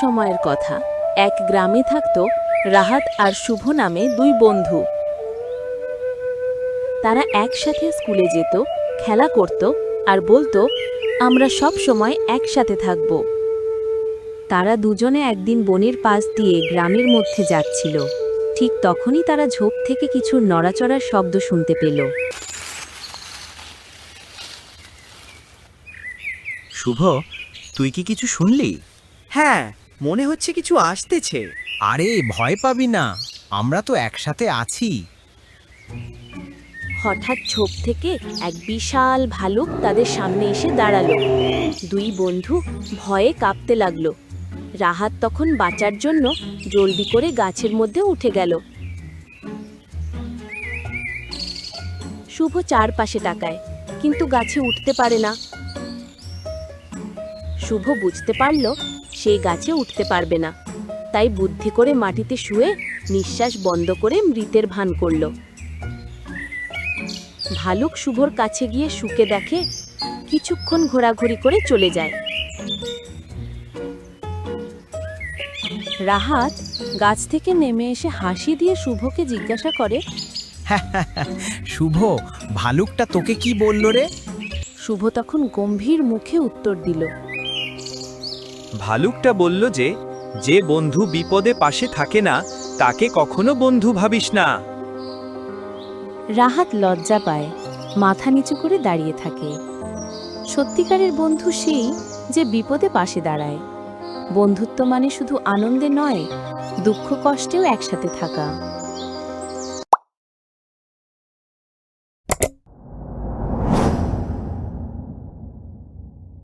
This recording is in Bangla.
সময়ের কথা। এক গ্রামে থাকত রাহাত আর শুভ নামে দুই বন্ধু। তারা একসাথে স্কুলে যেত, খেলা করত আর বলতো, আমরা সব সময় একসাথে থাকব। তারা দুজনে একদিন বনের পাশ দিয়ে গ্রামের মধ্যে যাচ্ছিল। ঠিক তখনই তারা ঝোপ থেকে কিছু নড়াচড়ার শব্দ শুনতে পেল। শুভ, তুই কি কিছু শুনলি? হ্যাঁ মনে হচ্ছে কিছু আসতেছে। আরে ভয় পাবি না। আমরা তো একসাথে আছি। হঠাৎ ছোপ থেকে এক বিশাল ভালুক তাদের সামনে এসে দাঁড়াল। দুই বন্ধু ভয়ে কাঁপতে লাগল। রাহাত তখন বাঁচার জন্য জলদি করে গাছের মধ্যে উঠে গেল। শুভ চারপাশে তাকায় কিন্তু গাছে উঠতে পারে না। শুভ বুঝতে পারল সে গাছে উঠতে পারবে না। তাই বুদ্ধি করে মাটিতে শুয়ে নিঃশ্বাস বন্ধ করে মৃতের ভান করল। ভালুক শুভর কাছে গিয়ে শুকে দেখে কিছুক্ষণ ঘোরাঘুরি করে চলে যায়। রাহাত গাছ থেকে নেমে এসে হাসি দিয়ে শুভকে জিজ্ঞাসা করে শুভ ভালুকটা তোকে কি বলল রে? শুভ তখন গম্ভীর মুখে উত্তর দিল ভালুকটা বলল যে যে বন্ধু বিপদে পাশে থাকে না, তাকে কখনো বন্ধু ভাবিস না। রাহাত লজ্জা পায়, মাথা নিচু করে দাঁড়িয়ে থাকে। সত্যিকারের বন্ধু সেই যে বিপদে পাশে দাঁড়ায়। বন্ধুত্ব মানে শুধু আনন্দে নয়, দুঃখ কষ্টেও একসাথে থাকা।